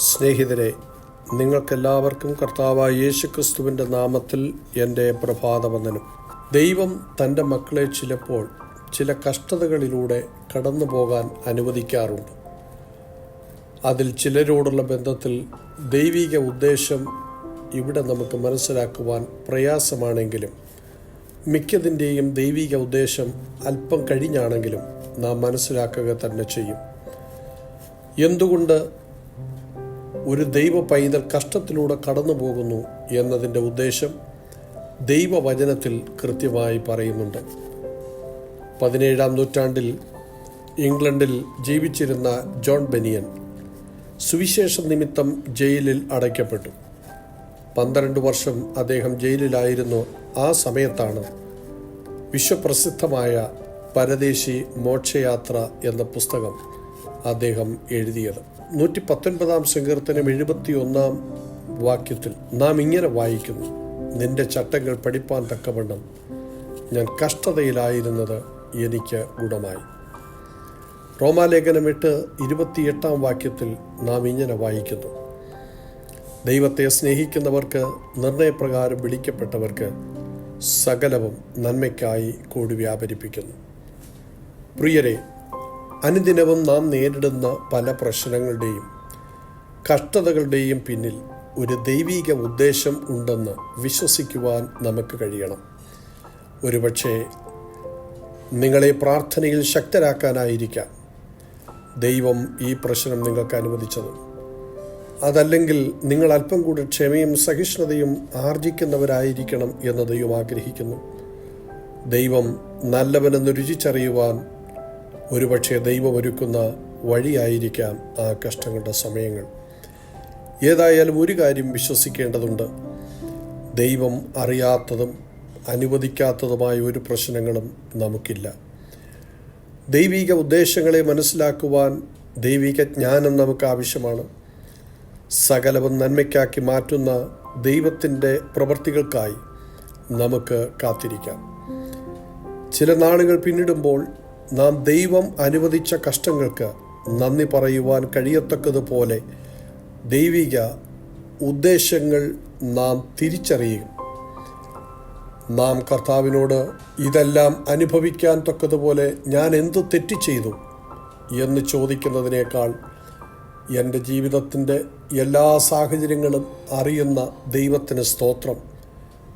സ്നേഹിതരെ നിങ്ങൾക്കെല്ലാവർക്കും കർത്താവായ യേശുക്രിസ്തുവിന്റെ നാമത്തിൽ എന്റെ പ്രഭാതവന്ദനം. ദൈവം തന്റെ മക്കളെ ചിലപ്പോൾ ചില കഷ്ടതകളിലൂടെ കടന്നു പോകാൻ അനുവദിക്കാറുണ്ട്. അതിൽ ചിലരോടുള്ള ബന്ധത്തിൽ ദൈവിക ഉദ്ദേശം ഇവിടെ നമുക്ക് മനസ്സിലാക്കുവാൻ പ്രയാസമാണെങ്കിലും മിക്കതിന്റെയും ദൈവിക ഉദ്ദേശം അല്പം കഴിഞ്ഞാണെങ്കിലും നാം മനസ്സിലാക്കുക തന്നെ ചെയ്യും. എന്തുകൊണ്ട് ഒരു ദൈവ പൈതൽ കഷ്ടത്തിലൂടെ കടന്നു പോകുന്നു എന്നതിന്റെ ഉദ്ദേശം ദൈവവചനത്തിൽ കൃത്യമായി പറയുന്നുണ്ട്. പതിനേഴാം നൂറ്റാണ്ടിൽ ഇംഗ്ലണ്ടിൽ ജീവിച്ചിരുന്ന ജോൺ ബെനിയൻ സുവിശേഷ നിമിത്തം ജയിലിൽ അടയ്ക്കപ്പെട്ടു. പന്ത്രണ്ട് വർഷം അദ്ദേഹം ജയിലിലായിരുന്നു. ആ സമയത്താണ് വിശ്വപ്രസിദ്ധമായ പരദേശി മോക്ഷയാത്ര എന്ന പുസ്തകം അദ്ദേഹം എഴുതിയത്. നൂറ്റി പത്തൊൻപതാം സങ്കീർത്തനം എഴുപത്തി ഒന്നാം വാക്യത്തിൽ നാം ഇങ്ങനെ വായിക്കുന്നു. നിന്റെ ചട്ടങ്ങൾ പഠിപ്പാൻ തക്കവണ്ണം ഞാൻ കഷ്ടതയിലായിരുന്നത് എനിക്ക് ഗുണമായി. റോമാലേഖനം എട്ട് ഇരുപത്തിയെട്ടാം വാക്യത്തിൽ നാം ഇങ്ങനെ വായിക്കുന്നു. ദൈവത്തെ സ്നേഹിക്കുന്നവർക്ക് നിർണയപ്രകാരം വിളിക്കപ്പെട്ടവർക്ക് സകലവും നന്മയ്ക്കായി കൂടി വ്യാപരിപ്പിക്കുന്നു. പ്രിയരെ അനുദിനവും നാം നേരിടുന്ന പല പ്രശ്നങ്ങളുടെയും കഷ്ടതകളുടെയും പിന്നിൽ ഒരു ദൈവീക ഉദ്ദേശം ഉണ്ടെന്ന് വിശ്വസിക്കുവാൻ നമുക്ക് കഴിയണം. ഒരുപക്ഷെ നിങ്ങളെ പ്രാർത്ഥനയിൽ ശക്തരാക്കാനായിരിക്കാം. ദൈവം ഈ പ്രശ്നം നിങ്ങൾക്ക് അനുവദിച്ചത്. അതല്ലെങ്കിൽ നിങ്ങൾ അല്പം കൂടി ക്ഷമയും സഹിഷ്ണുതയും ആർജിക്കുന്നവരായിരിക്കണം എന്ന് ദൈവം ആഗ്രഹിക്കുന്നു. ദൈവം നല്ലവനെന്ന് രുചിച്ചറിയുവാൻ ഒരുപക്ഷെ ദൈവം ഒരുക്കുന്ന വഴിയായിരിക്കാം ആ കഷ്ടങ്ങളുടെ സമയങ്ങൾ. ഏതായാലും ഒരു കാര്യം വിശ്വസിക്കേണ്ടതുണ്ട്. ദൈവം അറിയാത്തതും അനുവദിക്കാത്തതുമായ ഒരു പ്രശ്നങ്ങളും നമുക്കില്ല. ദൈവിക ഉദ്ദേശങ്ങളെ മനസ്സിലാക്കുവാൻ ദൈവിക ജ്ഞാനം നമുക്ക് ആവശ്യമാണ്. സകലവും നന്മയ്ക്കാക്കി മാറ്റുന്ന ദൈവത്തിന്റെ പ്രവൃത്തികൾക്കായി നമുക്ക് കാത്തിരിക്കാം. ചില നാളുകൾ പിന്നിടുമ്പോൾ നാം ദൈവം അനുവദിച്ച കഷ്ടങ്ങൾക്ക് നന്ദി പറയുവാൻ കഴിയത്തക്കതുപോലെ ദൈവിക ഉദ്ദേശങ്ങൾ നാം തിരിച്ചറിയും നാം കർത്താവിനോട് ഇതെല്ലാം അനുഭവിക്കാൻ തക്കതുപോലെ ഞാൻ എന്തു തെറ്റ് ചെയ്തു എന്ന് ചോദിക്കുന്നതിനേക്കാൾ എന്റെ ജീവിതത്തിന്റെ എല്ലാ സാഹചര്യങ്ങളും അറിയുന്ന ദൈവത്തിന് സ്തോത്രം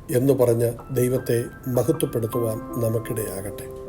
എന്ന് പറഞ്ഞ് ദൈവത്തെ മഹത്വപ്പെടുത്തുവാൻ നമുക്കിടയാകട്ടെ.